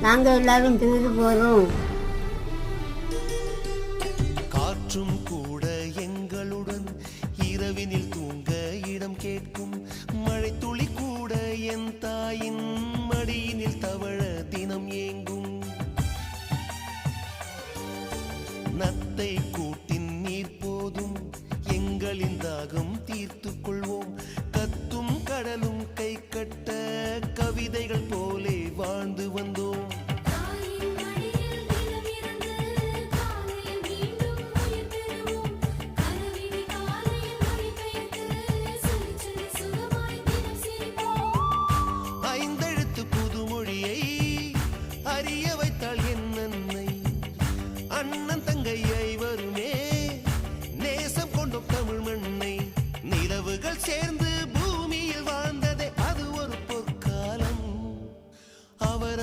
நாங்கள் எல்லாரும் திருடு போகிறோம் காற்றும் கூட எங்களுடன் இரவினில் தூங்க இடம் கேட்கும். மழை துளி கூட என் தாயின் மடியினில் தவழ தினம் ஏங்கும். நத்தை கூட்டின் நீர் போதும். எங்களின் தாகம் தீர்த்து கொள்வோம். கத்தும் கடலும் கை கட்ட கவிதைகள் போ அறிய வைத்தாள் என்னை அண்ணன் தங்கை ஐவருமே நேசம் கொண்டோம் தமிழ் மண்ணை. நிலவுகள் சேர்ந்து பூமியில் வாழ்ந்ததே. அது ஒரு பொற்காலம். அவர்